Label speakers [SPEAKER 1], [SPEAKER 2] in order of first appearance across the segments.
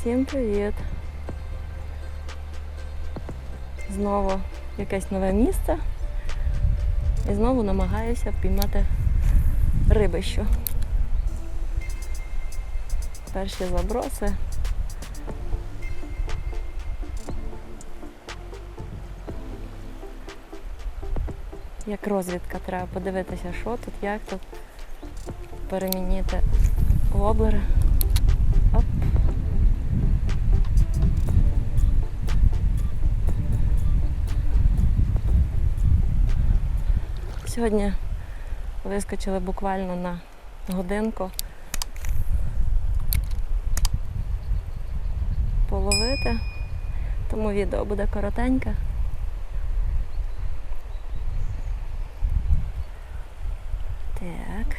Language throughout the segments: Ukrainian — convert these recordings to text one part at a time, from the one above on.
[SPEAKER 1] Всім привіт! Знову якесь нове місце. І знову намагаюся впіймати рибищу. Перші заброси. Як розвідка треба подивитися, що тут, як тут. Перемінити воблери. Оп. Сьогодні вискочили буквально на годинку половити, тому відео буде коротеньке. Так.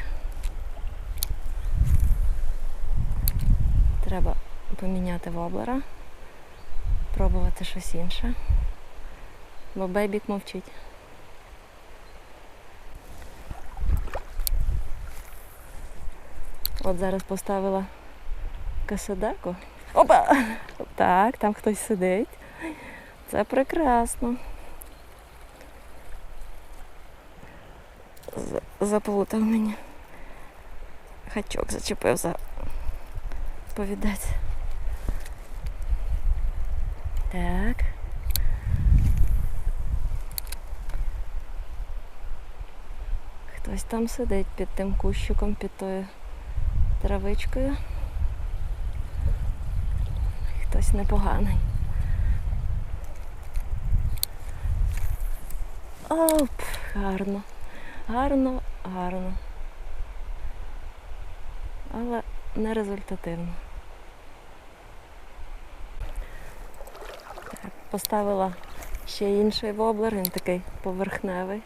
[SPEAKER 1] Треба поміняти воблера, пробувати щось інше, бо бейбік мовчить. От зараз поставила касадеку. Опа! Так, там хтось сидить. Це прекрасно. Заплутав мені. Хачок зачепив за повідець. Так. Хтось там сидить під тим кущиком, під тою травичкою. Хтось непоганий. Оп, гарно. Гарно, гарно. Але не результативно. Поставила ще інший воблер, він такий поверхневий.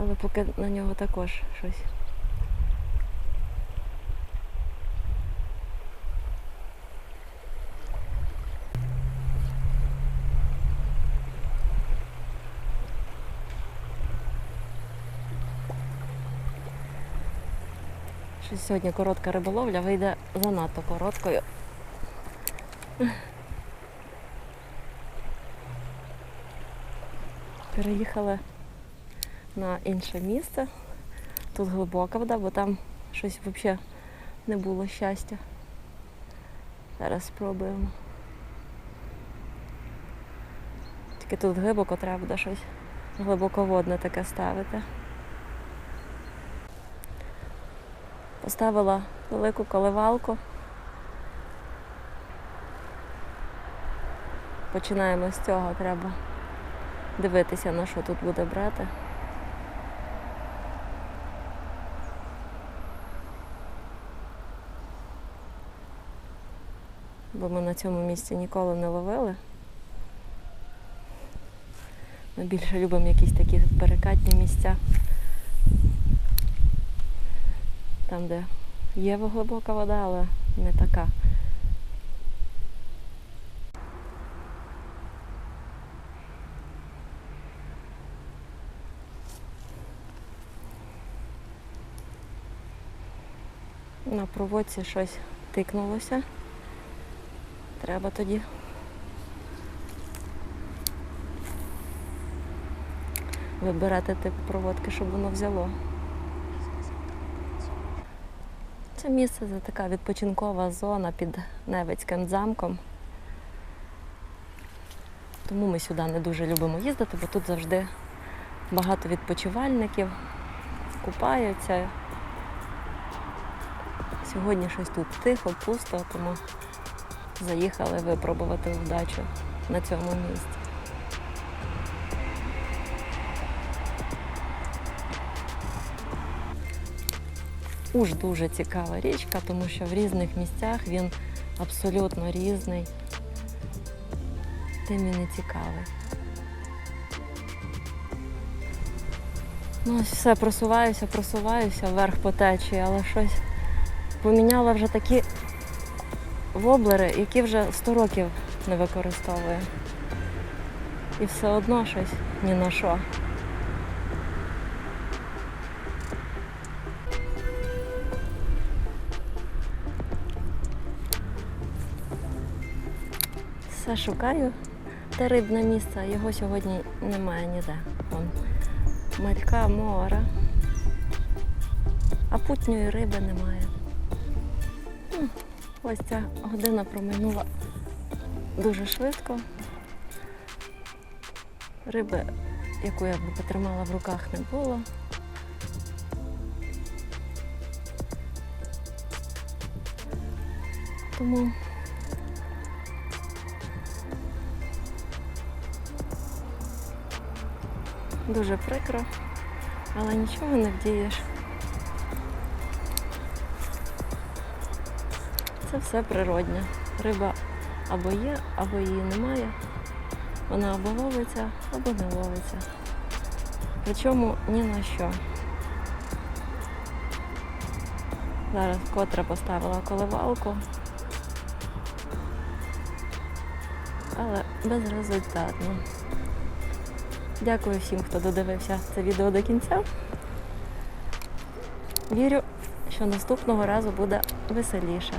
[SPEAKER 1] Але поки на нього також щось. Щось сьогодні коротка риболовля вийде занадто короткою. Переїхали на інше місце. Тут глибока вода, бо там щось взагалі не було щастя. Зараз спробуємо. Тільки тут глибоко треба буде щось глибоководне таке ставити. Поставила велику коливалку. Починаємо з цього, треба дивитися, на що тут буде брати. Бо ми на цьому місці ніколи не ловили. Ми більше любимо якісь такі перекатні місця. Там, де є глибока вода, але не така. На проводці щось тикнулося. Треба тоді вибирати тип проводки, щоб воно взяло. Це місце це така відпочинкова зона під Невицьким замком. Тому ми сюди не дуже любимо їздити, бо тут завжди багато відпочивальників, купаються. Сьогодні щось тут тихо, пусто, тому заїхали випробувати вдачу на цьому місці. Уж дуже цікава річка, тому що в різних місцях він абсолютно різний. Тим і не цікавий. Ну, ось все, просуваюся, просуваюся вверх по течії, але щось поміняла вже такі воблери, які вже 100 років не використовує. І все одно щось ні на що. Все шукаю те рибне місце, його сьогодні немає ніде. Вон Малька, мора, а путньої риби немає. Ось ця година проминула дуже швидко. Риби, яку я б потримала в руках, не було. Тому дуже прикро, але нічого не вдієш. Це все природне. Риба або є, або її немає. Вона або ловиться, або не ловиться. Причому ні на що. Зараз котра поставила коливалку. Але безрезультатно. Дякую всім, хто додивився це відео до кінця. Вірю, що наступного разу буде веселіше.